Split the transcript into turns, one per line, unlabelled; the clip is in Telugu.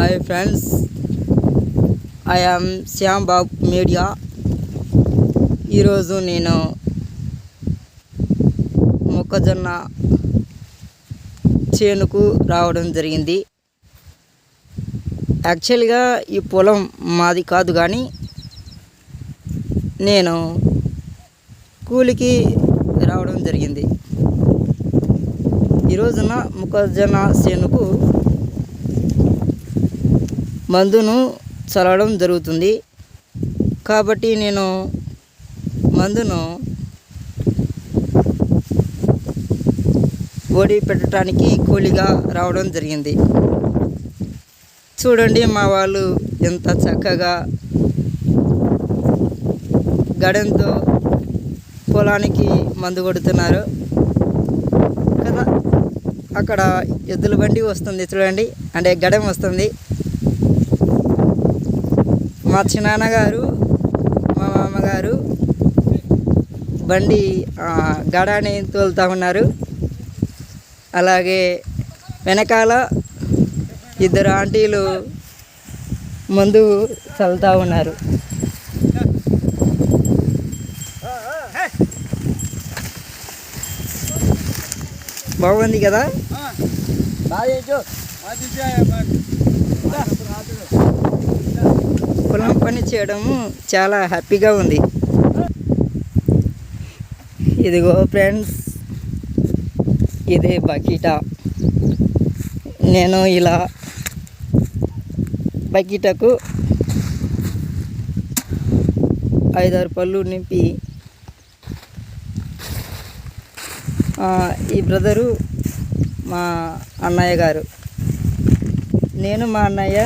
Hi friends I am Shyam Bab media ఈరోజు నేను మొక్కజొన్న చేనుకు రావడం జరిగింది. యాక్చువల్గా ఈ పొలం మాది కాదు కానీ నేను కూలికి రావడం జరిగింది. ఈ రోజున మొక్కజొన్న చేనుకు మందును చల్లడం జరుగుతుంది. కాబట్టి నేను మందును ఓడి పెట్టడానికి కూలిగా రావడం జరిగింది. చూడండి మా వాళ్ళు ఎంత చక్కగా గడంతో పొలానికి మందు కొడుతున్నారు. కదా అక్కడ ఎద్దుల బండి వస్తుంది చూడండి. అంటే గడం వస్తుంది. మా చిన్నాన్నగారు మా మామగారు బండి గడాని తోలుతూ ఉన్నారు. అలాగే వెనకాల ఇద్దరు ఆంటీలు ముందు చల్లుతూ ఉన్నారు. బాగుంది కదా? పొలం పని చేయడము చాలా హ్యాపీగా ఉంది. ఇదిగో ఫ్రెండ్స్ ఇదే బకీటా. నేను ఇలా బకీటకు ఐదారు పళ్ళు నింపి ఈ బ్రదరు మా అన్నయ్య గారు. నేను మా అన్నయ్య